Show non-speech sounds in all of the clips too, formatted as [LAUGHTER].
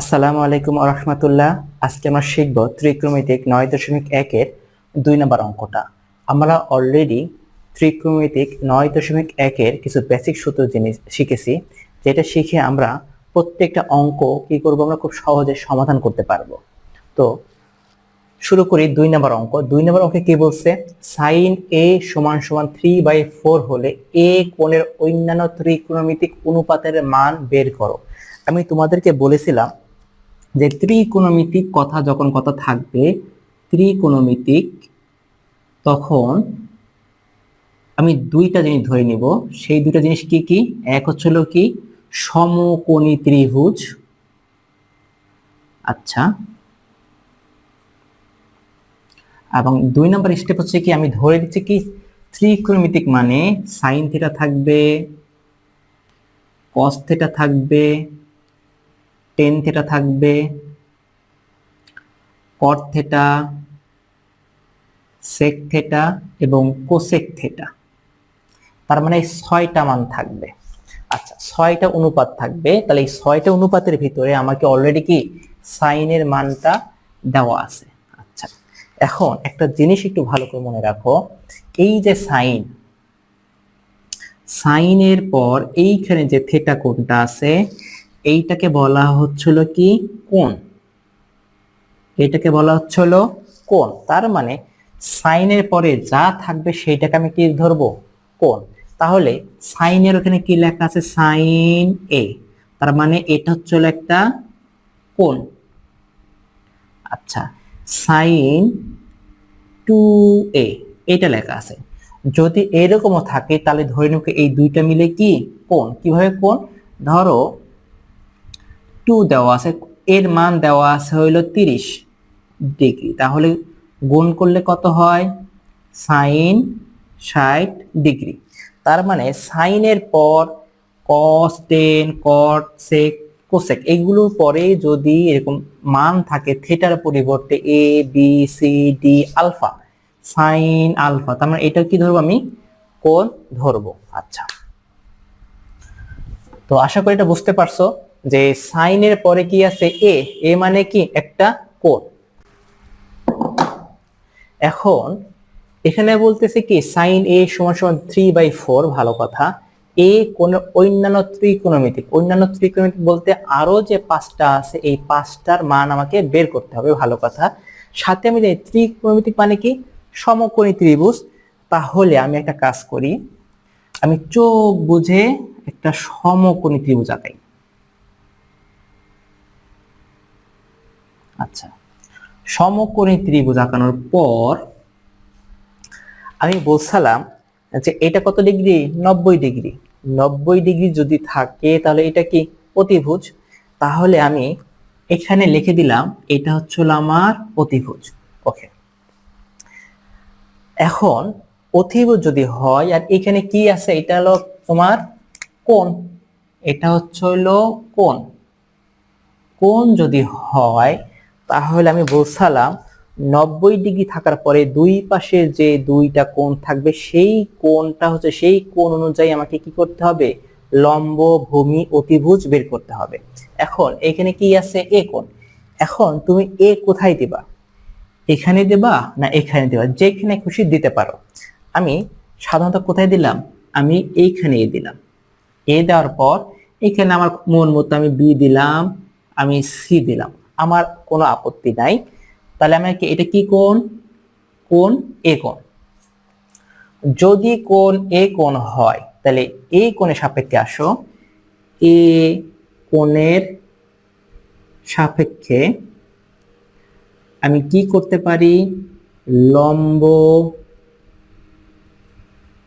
আসসালামু আলাইকুম রহমতুল্লাহ। আজকে আমরা শিখব ত্রিক্রমিতিক নয় দশমিক একের দুই নম্বর অঙ্কটা। আমরা অলরেডি ত্রিক্রমিতিক নয় দশমিক একের কিছু বেসিক সূত্র জিনিস শিখেছি, যেটা শিখে আমরা প্রত্যেকটা অঙ্ক কি করব আমরা খুব সহজে সমাধান করতে পারব। তো শুরু করি দুই নম্বর অঙ্ক। দুই নম্বর অঙ্কে কি বলছে? সাইন এ সমান সমান থ্রি বাই ফোর হলে এ কোণের অন্যান্য ত্রিকোণমিতিক অনুপাতের মান বের করো। আমি তোমাদেরকে বলেছিলাম যে ত্রিকোণমিতিক কথা যখন কথা থাকবে, ত্রিকোণমিতিক, তখন আমি দুইটা জিনিস ধরে নিব। সেই দুইটা জিনিস কি কি? এক হচ্ছিল কি? সমকোণী ত্রিভুজ। আচ্ছা। এবং দুই নম্বর স্টেপ হচ্ছে কি? আমি ধরে দিচ্ছি কি? ত্রিকোণমিতিক মানে সাইন থিটা থাকবে কস থিটা থাকবে টেন থিটা থাকবে, কট থেটা, সেক থেটা এবং কোসেক থেটা। তার মানে ছয়টা মান থাকবে। আচ্ছা ছয়টা অনুপাত থাকবে। তাহলে এই ছয়টা অনুপাতের ভিতরে আমাকে অলরেডি কি সাইনের মানটা দেওয়া আছে। আচ্ছা এখন একটা জিনিস একটু ভালো করে মনে রাখো। এই যে সাইন, সাইনের পর এইখানে যে থেটা কোণটা আছে এইটাকে বলা হচ্ছিল কি? কোণ। এটাকে বলা হচ্ছিল কোণ। তার মানে সাইনের পরে যা থাকবে সেইটাকে আমি কি ধরবো? কোণ। তাহলে সাইনের ওখানে কি লেখা আছে? Sine A. তার মানে এটা হচ্ছিল একটা কোণ। আচ্ছা সাইন টু এ, এটা লেখা আছে। যদি এরকমও থাকে, তাহলে ধরে নিব এই দুইটা মিলে কি? কোণ। কীভাবে কোণ? ধরো টু দেওয়া আছে, এর মান দেওয়া আছে হইল তিরিশ ডিগ্রি তাহলে গুণ করলে কত হয়? সাইন ষাট ডিগ্রি তার মানে সাইনের পর কস টেন কট সেক কোসেক এগুলোর পরে যদি এরকম মান থাকে থেটার পরিবর্তে A B C D alpha sine alpha তার মানে এটা কি ধরবো আমি? কোন ধরবো। আচ্ছা। তো আশা করি এটা বুঝতে পারছ। যে সাইনের পরে কি আছে এ এ মানে কি? একটা কোণ। এখন এখানে বলতেছে কি সাইন এ সমান সমান থ্রি বাই ফোর ভালো কথা। এ কোন অন্যান্য ত্রিকোণমিতিক অন্যান্য ত্রিকোণমিতিক বলতে আরও যে পাঁচটা আছে, এই পাঁচটার মান আমাকে বের করতে হবে, ভালো কথা। সাথে আমি জানি ত্রিকোণমিতিক মানে কি? সমকোণী ত্রিভুজ। তাহলে আমি একটা কাজ করি, আমি চোখ বুঝে একটা সমকোণী ত্রিভুজ আঁকাই। আচ্ছা। সমকোণী ত্রিভুজ আঁকানোর পর আমি বলছিলাম যে এটা কত ডিগ্রি? নব্বই ডিগ্রি। নব্বই ডিগ্রি যদি থাকে তাহলে এটা কি অতিভুজ? তাহলে আমি এখানে লিখে দিলাম এটা হচ্ছিল আমার অতিভুজ। ওকে। এখন অতিভুজ যদি হয়, আর এখানে কি আছে? এটা হলো তোমার কোণ। এটা হচ্ছে হলো কোণ। কোণ যদি হয় তাহলে আমি বলছিলাম, নব্বই ডিগ্রি থাকার পরে দুই পাশে যে দুইটা কোণ থাকবে, সেই কোণটা হচ্ছে, সেই কোণ অনুযায়ী আমাকে কি করতে হবে? লম্ব, ভূমি, অতিভুজ বের করতে হবে। এখন, এখানে কি আছে? এ কোণ। এখন, তুমি এ কোথায় দিবা? এখানে দেবা না এখানে দেবা? যেখানে খুশি দিতে পারো। আমি সাধারণত কোথায় দিলাম? আমি এইখানে এ দিলাম। এ দেওয়ার পর, এখানে আমার মন মতো আমি বি দিলাম, আমি সি দিলাম। আমার কোনো আপত্তি নাই। তাহলে আমাকে এটা কি কোণ? কোণ এ কোণ। যদি কোণ এ কোণ হয়, তাহলে এই কোণের সাপেক্ষে আসো। এ কোণের সাপেক্ষে আমি কি করতে পারি? লম্ব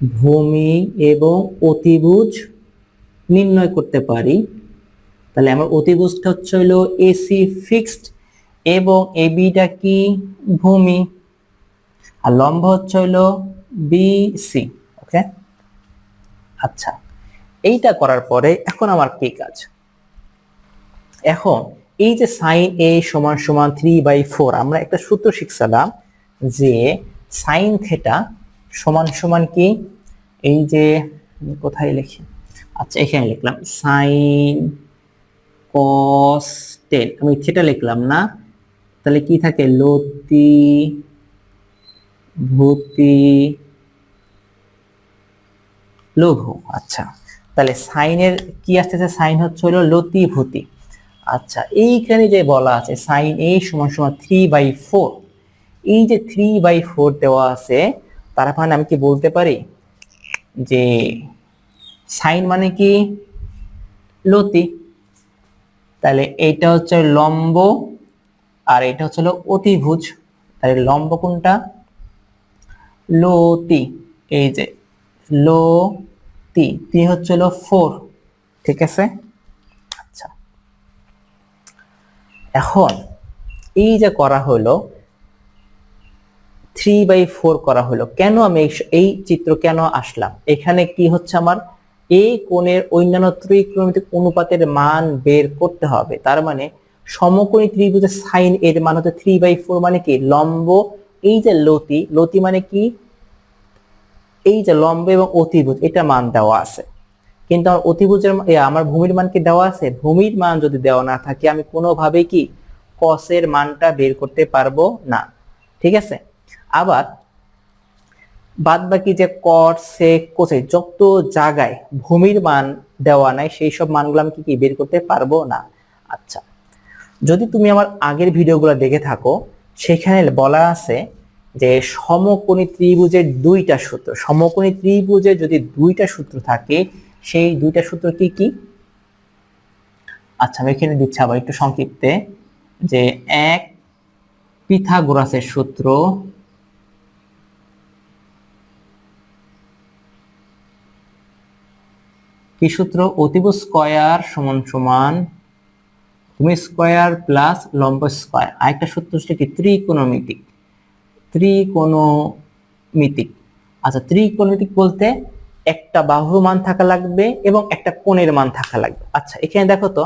ভূমি এবং অতিভুজ নির্ণয় করতে পারি। তাহলে আমার অতিভুজটা হচ্ছে হলো এসি ফিক্সড এবং এবিটা কি? ভূমি। আর লম্ব হচ্ছে হলো বিসি ওকে আচ্ছা এইটা করার পরে এখন আমার কি কাজ? এখন এই যে সাইন এ সমান সমান থ্রি বাই ফোর আমরা একটা সূত্র শিখছিলাম যে সাইন থেটা সমান সমান কি? এই যে কোথায় লিখি? আচ্ছা এখানে লিখলাম সাইন কস টেন আমি সেটা লিখলাম না, তাহলে কি থাকে? লতি ভূতি লঘু আচ্ছা। তাহলে সাইনের কি আসতেছে? সাইন হচ্ছে হলো লতি ভূতি। আচ্ছা এইখানে যে বলা আছে সাইন এ সমান সমান থ্রি বাই ফোর এই যে থ্রি বাই ফোর দেওয়া আছে, তার মানে আমি কি বলতে পারি? যে সাইন মানে কি? লতি। তাহলে এইটা হচ্ছে লম্ব আর এটা হচ্ছে অতিভুজ। তাহলে লম্ব কোনটা? লতি। এই যে, লতি। তি হচ্ছে হলো ফোর। ঠিক আছে? আচ্ছা। এখন এই যে করা হলো থ্রি বাই ফোর করা হলো, কেন আমি এই চিত্র কেন আসলাম? এখানে কি হচ্ছে আমার এই কোণের অন্যান্য ত্রিকোণমিতিক অনুপাতের মান বের করতে হবে। তার মানে সমকোণী ত্রিভুজের সাইন এর মান হচ্ছে থ্রি বাই ফোর মানে কি? লম্ব। এই যে লতি লতি মানে কি? এই যে লম্ব এবং অতিভুজ, এটা মান দেওয়া আছে। কিন্তু আমার অতিভুজের আমার ভূমির মান কি দেওয়া আছে? ভূমির মান যদি দেওয়া না থাকে, আমি কোনোভাবেই কি কসের মানটা বের করতে পারব না। ঠিক আছে? আবার বাদ বাকি যে কর, সেক কোসে যত জায়গায় ভূমির মান দেওয়া নাই, সেই সব মানগুলো আমি কি বের করতে পারব না? আচ্ছা যদি তুমি আমার আগের ভিডিওগুলো দেখে থাকো, সেখানে বলা আছে যে সমকোণী ত্রিভুজের দুইটা সূত্র, সমকোণী ত্রিভুজের যদি দুইটা সূত্র থাকে, সেই দুইটা সূত্র কি কি? আচ্ছা আমি এখানে দিচ্ছি আবার একটু সংক্ষিপ্তে, যে এক পিথাগোরাসের সূত্র কি সূত্র? অতিভুজ স্কয়ার সমান সমান ভূমি স্কয়ার প্লাস লম্ব স্কয়ার। আরেকটা সূত্র হচ্ছে কি? ত্রিকোণমিতিক। ত্রিকোণমিতিক। আচ্ছা ত্রিকোণমিতিক বলতে একটা বাহুর মান থাকা লাগবে এবং একটা কোণের মান থাকা লাগবে। আচ্ছা এখানে দেখো তো,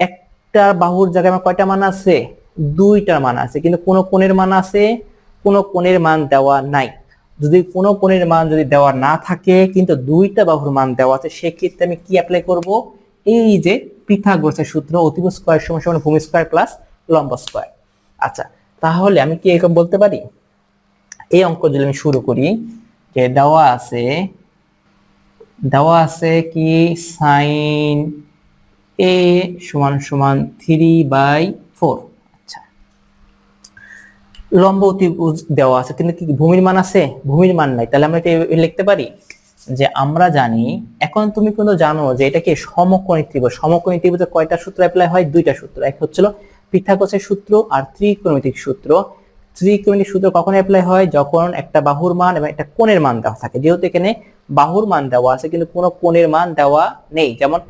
একটা বাহুর জায়গায় আমার কয়টা মান আছে? দুইটার মান আছে। কিন্তু কোনো কোণের মান আছে, কোনো কোণের মান দেওয়া নাই। যদি কোনো কোণের মান যদি দেওয়া না থাকে, কিন্তু দুইটা বাহুর মান দেওয়া আছে, সেক্ষেত্রে আমি কি অ্যাপ্লাই করব? এই যে পিথাগোরাসের সূত্র অতিভুজ স্কয়ার সমান সমান ভূমি স্কয়ার প্লাস লম্ব স্কয়ার আচ্ছা তাহলে আমি কি এরকম বলতে পারি? এই অঙ্ক যদি আমি শুরু করি, যে দেওয়া আছে দেওয়া আছে কি? সাইন এ সমান সমান থ্রি বাই ফোর লম্ব অতিভুজ দেওয়া আছে। কিন্তু কি ভূমির মান আছে? ভূমির মান নাই। তাহলে আমরা এটা লিখতে পারি? যে আমরা জানি, এখন তুমি কিন্তু জানো যে এটা কি সমকোণী ত্রিভুজ। সমকোণী ত্রিভুজে কয়টা সূত্র অ্যাপ্লাই হয়? দুইটা সূত্র। এক হচ্ছিল পিথাগোরাসের সূত্র আর ত্রিকোণমিতিক সূত্র। ত্রিকোণমিতিক সূত্র কখন অ্যাপ্লাই হয়? যখন একটা বাহুর মান এবং একটা কোণের মান দেওয়া থাকে। যেহেতু এখানে বাহুর মান দেওয়া আছে, কিন্তু কোনো কোণের মান দেওয়া নেই। যেমন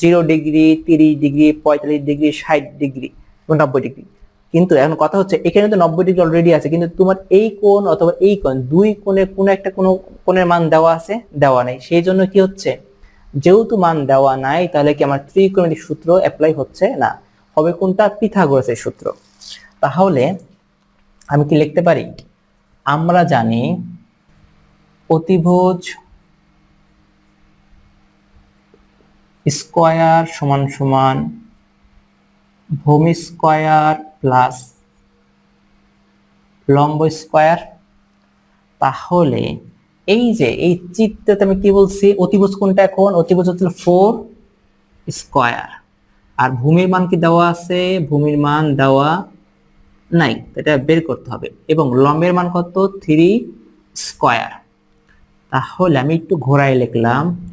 জিরো ডিগ্রি, তিরিশ ডিগ্রি, পঁয়তাল্লিশ ডিগ্রি, ষাট ডিগ্রি, নব্বই ডিগ্রি। কিন্তু এখন কথা হচ্ছে, এখানে তো নব্বই ডিগ্রি অলরেডি আছে, কিন্তু তোমার এই কোণ অথবা এই কোণ, দুই কোণের কোনো একটা কোনো কোণের মান দেওয়া আছে? দেওয়া নেই। সেই জন্য কি হচ্ছে? যেহেতু মান দেওয়া নাই, তাহলে কি আমার ত্রিকোণমিতিক সূত্র অ্যাপ্লাই হচ্ছে? না। হবে কোনটা? পিথাগোরাসের সূত্র। তাহলে আমি কি লিখতে পারি? আমরা জানি অতিভুজ স্কয়ার সমান সমান ভূমি স্কয়ার প্লাস লম্ব স্কয়ার। তাহলে এই যে, এই চিত্রতে আমি কি বলছি? অতিভুজ কোনটা এখন? অতিভুজ হচ্ছে ফোর স্কয়ার। আর ভূমির মান কি দেওয়া আছে? ভূমির মান দেওয়া নাই। এটা বের করতে হবে। এবং লম্বের মান কত? Three square. তাহলে আমি একটু ঘোরায় লিখলাম,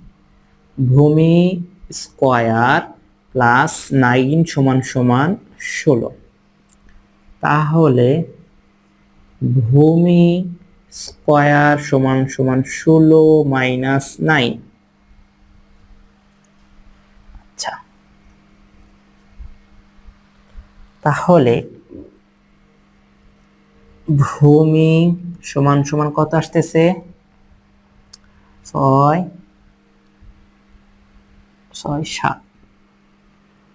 ভূমি স্কয়ার প্লাস নাইন সমান সমান ষোলো। তাহলে ভূমি স্কয়ার সমান সমান ষোলো মাইনাস নাইন। আচ্ছা। তাহলে ভূমি সমান সমান কত আসতেছে? ছয়। ছয় সাত।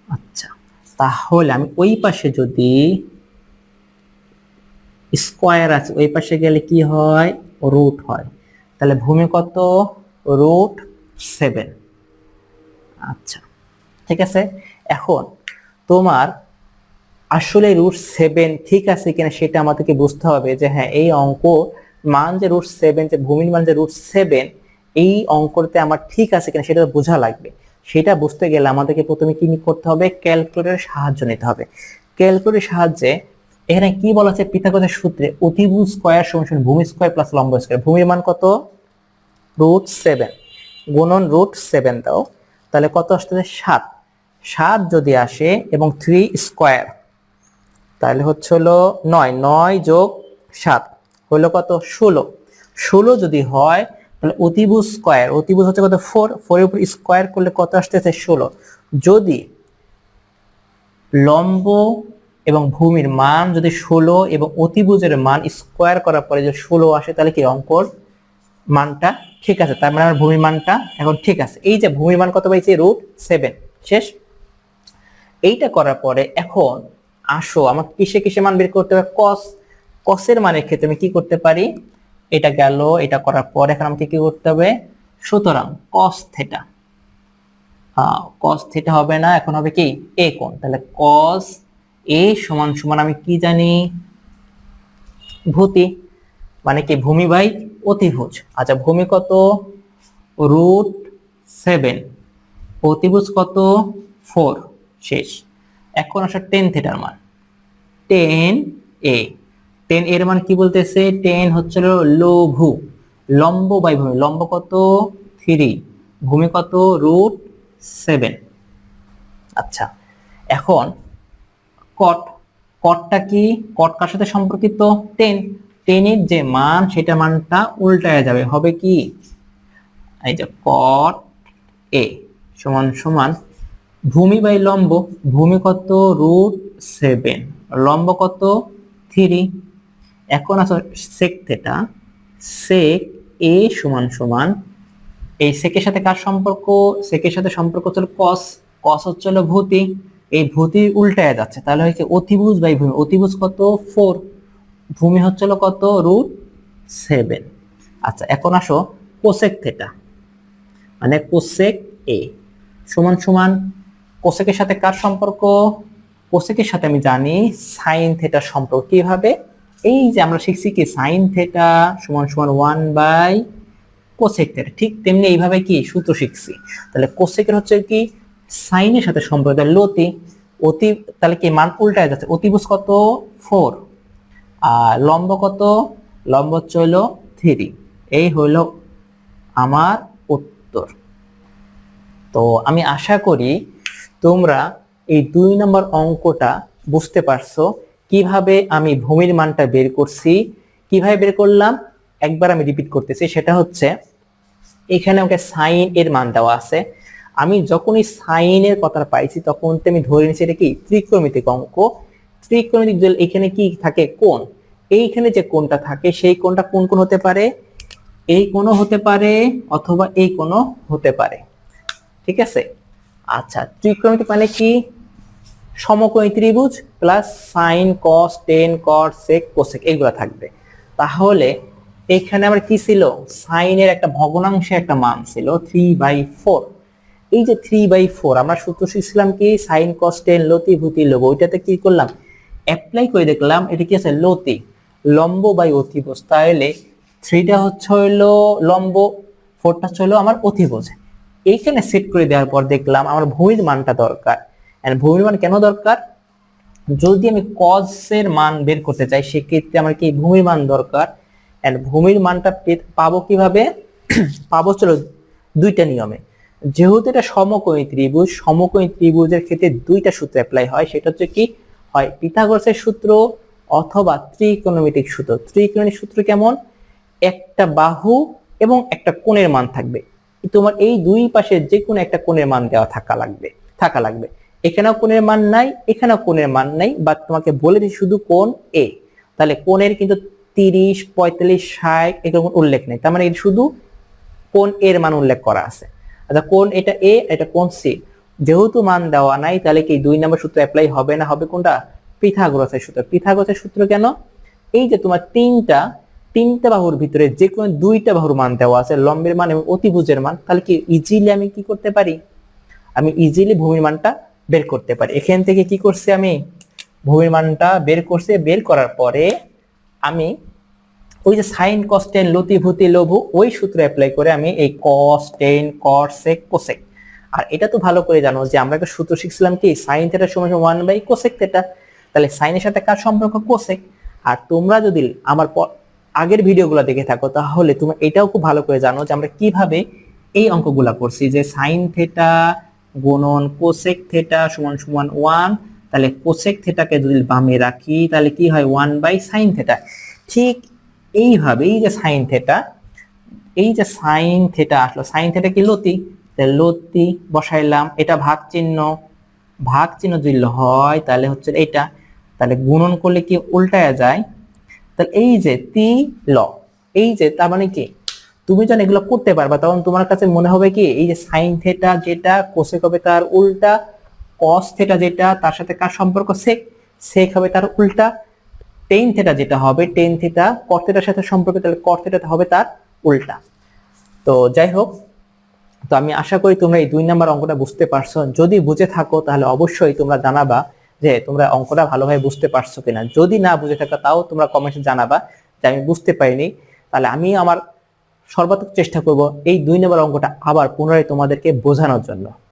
আচ্ছা তাহলে আমি ওই পাশে যদি স্কোয়ার আছে, ওই পাশে গেলে কি হয়? রুট হয়। তাহলে ভূমি কত? রুট সেভেন আচ্ছা ঠিক আছে? এখন তোমার আসলে রুট সেভেন ঠিক আছে কিনা সেটা আমাদেরকে বুঝতে হবে যে হ্যাঁ এই অঙ্ক মান যে রুট সেভেন যে ভূমির মান যে রুট সেভেন এই অঙ্কতে আমার ঠিক আছে কিনা সেটা বোঝা লাগবে। সেটা বুঝতে গেলে আমাদেরকে প্রথমে কি করতে হবে? ক্যালকুলেটরের সাহায্য নিতে হবে। ক্যালকুলেটরের সাহায্যে এখানে কি বলা আছে? পিথাগোরাসের সূত্রে অতিভুজ স্কয়ার সমান ভূমি স্কয়ার প্লাস লম্ব স্কয়ার। ভূমির মান কত? Root seven. গুণন রুট সেভেন দাও। তাহলে কত আসতেছে সাত। সাত যদি আসে এবং থ্রি স্কোয়ার, তাহলে হচ্ছে হলো নয়। নয় যোগ সাত হলো কত? ষোলো। ষোলো যদি হয় তাহলে অতিভুজ স্কোয়ার অতিভুজ হচ্ছে কত? ফোর ফোরের উপর স্কোয়ার করলে কত আসতেছে? ষোলো। যদি লম্ব এবং ভূমির মান যদি ষোলো এবং অতিভুজের মান স্কোয়ার করার পরে যদি ষোলো আসে, তাহলে কি অঙ্কর মানটা ঠিক আছে? তার মানে আমার ভূমির মানটা এখন ঠিক আছে। এই যে ভূমির মান কত পাইছি? রুট সেভেন শেষ? এইটা করার পরে এখন আসো আমাকে কিসে কিসে মান বের করতে হবে? কস কসের মানের ক্ষেত্রে আমি কি করতে পারি? এটা গেল, এটা করার পর এখন আমাকে কি করতে হবে? সুতরাং কস থেটা কস থেটা হবে না, এখন হবে কি? এ কোণ। তাহলে কস এ সমান সমান আমি কি জানি? ভূতি। মানে কি? ভূমি বাই অতিভুজ। আচ্ছা ভূমি কত? রুট সেভেন অতিভুজ কত? ফোর শেষ। এখন আসা টেন থেটার মান। টেন এ টেন এর মান কি বলতেছে? টেন হচ্ছে লঘু, লম্ব বাই ভূমি লম্ব কত? থ্রি। ভূমি কত? Root seven. আচ্ছা এখন কট। কটটা কি? কট কার সাথে সম্পর্কিত? টেন। টেনের যে মান, সেটা মানটা উল্টায় যাবে। হবে কি? এই যে কট এ সমান সমান ভূমি বাই লম্ব। ভূমি কত? Root seven. লম্ব কত? থ্রি। এখন আসো সেক থেটা সেক এ সমান সমান, এই সেকের সাথে কার সম্পর্ক? সেকের সাথে সম্পর্ক হচ্ছে কস কস হচ্ছে হলো ভূতি এই ভূতি উল্টায় যাচ্ছে, তাহলে হচ্ছে অতিভুজ বাই ভূমি, অতিভুজ কত? ফোর ভূমি হচ্ছে হলো কত? রুট সেভেন আচ্ছা এখন আসো কোসেক থেটা মানে কোসেক এ সমান সমান কোসেকের সাথে কার সম্পর্ক? কোসেকের সাথে আমি জানি সাইন থেটার সম্পর্ক, কীভাবে? এই যে আমরা শিখছি কি সাইন থেটা সমান সমান ওয়ান বাই কোসেক থেটা ঠিক তেমনি এইভাবে কি সূত্র শিখছি। তাহলে কোসেকের হচ্ছে কি সাইনের সাথে সম্পর্ক লতি, অতি, তাহলে কি মান উল্টায় যাচ্ছে, অতিভুজ কত? ফোর আর লম্ব কত? লম্ব হচ্ছে থ্রি এই হলো আমার উত্তর। তো আমি আশা করি তোমরা এই দুই নম্বর অঙ্কটা বুঝতে পারছ। কীভাবে আমি ভূমির মানটা বের করছি, কীভাবে বের করলাম, একবার আমি রিপিট করতেছি, সেটা হচ্ছে এখানে আমাকে সাইন এর মান দেওয়া আছে। আমি যখনই সাইনের কথাটা পাইছি, তখন আমি ধরে নিচ্ছি এটা কি? ত্রিকোণমিতিক অঙ্ক। ত্রিকোণমিতিক যদি এখানে কি থাকে? কোণ। এইখানে যে কোণটা থাকে, সেই কোণটা কোন কোণ হতে পারে? এই কোণও হতে পারে অথবা এই কোণও হতে পারে। ঠিক আছে? আচ্ছা ত্রিকোণমিতিক মানে কি? সমকোণী ত্রিভুজ plus sine cos tan cot sec cosec এগুলো থাকবে। তাহলে এখানে আমার কি ছিল? সাইনের একটা ভগ্নাংশে একটা মান ছিল থ্রি বাই ফোর এই যে থ্রি বাই ফোর আমরা সূত্র শিখছিলাম কি? সাইন কস টেন লতি ভূতি লোভ ওইটাতে কি করলাম? অ্যাপ্লাই করে দেখলাম, এটা কি আছে? লতি লম্ব বাই অতিভুজ। তাহলে থ্রিটা হচ্ছে হইল লম্ব ফোরটা হচ্ছে হলো আমার অতিভুজ। এইখানে সেট করে দেওয়ার পর দেখলাম আমার ভূমির মানটা দরকার। এন্ড ভূমির মান কেন দরকার? যদি আমি কজের মান বের করতে চাই, সেক্ষেত্রে আমার কি ভূমির মান দরকার? এন্ড ভূমির মানটা পাবো কীভাবে? [CLEARS THROAT] পাবো চলো দুইটা নিয়মে। যেহেতু এটা সমকোণী ত্রিভুজ, সমকোণী ত্রিভুজের ক্ষেত্রে দুইটা সূত্র অ্যাপ্লাই হয়, সেটা হচ্ছে কি? হয় পিথাগোরাসের সূত্র অথবা ত্রিকোণমিতিক সূত্র। ত্রিকোণমিতিক সূত্র কেমন? একটা বাহু এবং একটা কোণের মান থাকবে। তোমার এই দুই পাশে যে কোনো একটা কোণের মান দেওয়া থাকা লাগবে থাকা লাগবে। এখানেও কোণের মান নাই, এখানেও কোণের মান নাই বা তোমাকে বলে দিই শুধু কোণ এ তাহলে কোণের কিন্তু তিরিশ, পঁয়তাল্লিশ, ষাট এরকম উল্লেখ নেই। তার মানে শুধু কোন এর মান উল্লেখ করা আছে। আচ্ছা কোন এটা এ এটা কোন সি যেহেতু মান দেওয়া নাই, তাহলে কি দুই নম্বর সূত্র অ্যাপ্লাই হবে না হবে কোনটা? পিথাগোরাসের সূত্র। পিথাগোরাসের সূত্র কেন? এই যে তোমার তিনটা তিনটা বাহুর ভিতরে যে কোনো দুইটা বাহুর মান দেওয়া আছে, লম্বের মান এবং অতিভুজের মান, তাহলে কি ইজিলি আমি কি করতে পারি? আমি ইজিলি ভূমির মানটা বের করতে পারি। এখান থেকে কি করছি আমি? ভূমির মানটা বের করছে। বের করার পরে আমি ওই যে সাইন কস্টেন লতি ভূতি লঘু, ওই সূত্র অ্যাপ্লাই করে আমি এই কস টেন কট সেক কোসেক আর এটা তো ভালো করে জানো যে আমরা একটা সূত্র শিখছিলাম কি? সাইন থেটা সমান ওয়ান বাই কোসেক থেটা তাহলে সাইনের সাথে কার সম্পর্ক? কোসেক আর তোমরা যদি আমার আগের ভিডিওগুলো দেখে থাকো, তাহলে তোমরা এটাও খুব ভালো করে জানো যে আমরা কীভাবে এই অঙ্কগুলা করছি যে সাইন থেটা গুণন কোসেক থেটা সমান সমান ওয়ান তাহলে কোসেক থেটাকে যদি বামে রাখি, তাহলে কি হয়? ওয়ান বাই সাইন থেটা ঠিক এইভাবে এই যে সাইন থেটা এই যে সাইন থেটা আসলো সাইন থেটা কি লতি? লতি বসাইলাম, এটা ভাগ চিহ্ন। ভাগ চিহ্ন যদি হয়, তাহলে হচ্ছে এটা তাহলে গুণন করলে কি উল্টায়া যায়? তাহলে এই যে তি ল, এই যে তার মানে কি? তুমি যখন এগুলো করতে পারবা। তখন তোমার কাছে মনে হবে কি, এই যে সাইন থেটা যেটা কোসেক হবে তার উল্টা কস থেটা যেটা, তার সাথে কার সম্পর্ক? সেক সেক হবে তার উল্টা টেন থেটা যেটা হবে টেন থেটা কট থেটার সাথে সম্পর্ক তাহলে কট থেটা হবে তার উল্টা। তো যাই হোক, তো আমি আশা করি তোমরা এই দুই নাম্বার অঙ্কটা বুঝতে পারছ। যদি বুঝে থাকো, তাহলে অবশ্যই তোমরা জানাবা যে তোমরা অঙ্কটা ভালোভাবে বুঝতে পারছ কিনা। যদি না বুঝে থাকো, তাও তোমরা কমেন্টে জানাবা যে আমি বুঝতে পারিনি। তাহলে আমি আমার সর্বাত্মক চেষ্টা করব এই দুই নম্বর অঙ্কটা আবার পুনরায় তোমাদেরকে বোঝানোর জন্য।